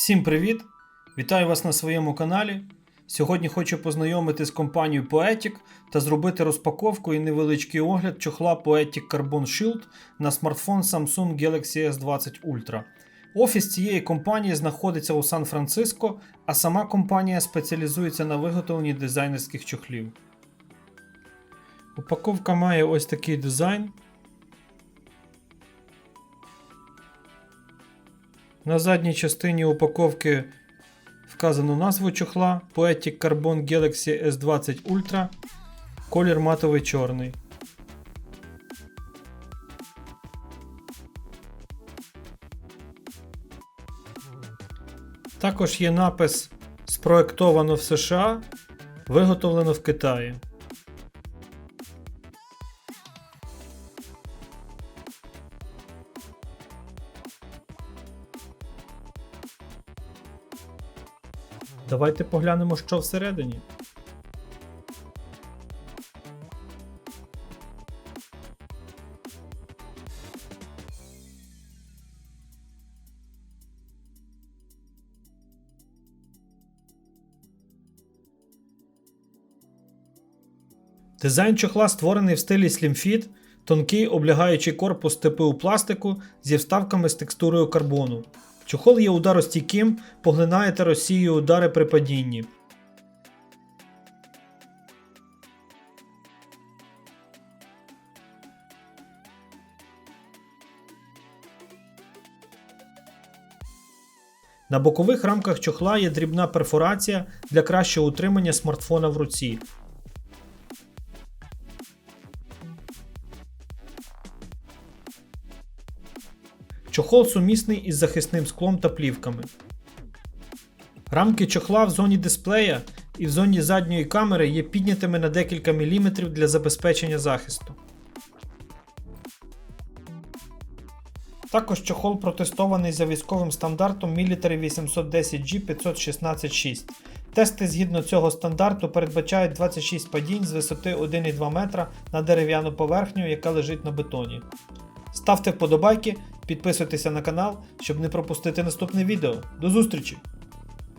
Всім привіт! Вітаю вас на своєму каналі. Сьогодні хочу познайомити з компанією Poetic та зробити розпаковку і невеличкий огляд чохла Poetic Carbon Shield на смартфон Samsung Galaxy S20 Ultra. Офіс цієї компанії знаходиться у Сан-Франциско, а сама компанія спеціалізується на виготовленні дизайнерських чохлів. Упаковка має ось такий дизайн. На задній частині упаковки вказано назву чохла Poetic Carbon Galaxy S20 Ultra. Колір матовий чорний. Також є напис Спроектовано в США, виготовлено в Китаї. Давайте поглянемо, що всередині. Дизайн чохла створений в стилі Slim тонкий облягаючий корпус типу пластику зі вставками з текстурою карбону. Чохол є ударостійким, поглинає та удари при падінні. На бокових рамках чохла є дрібна перфорація для кращого утримання смартфона в руці. Чохол сумісний із захисним склом та плівками. Рамки чохла в зоні дисплея і в зоні задньої камери є піднятими на декілька міліметрів для забезпечення захисту. Також чохол протестований за військовим стандартом Military 810G 516.6. Тести згідно цього стандарту передбачають 26 падінь з висоти 1,2 метра на дерев'яну поверхню, яка лежить на бетоні. Ставте вподобайки, підписуйтеся на канал, щоб не пропустити наступне відео. До зустрічі!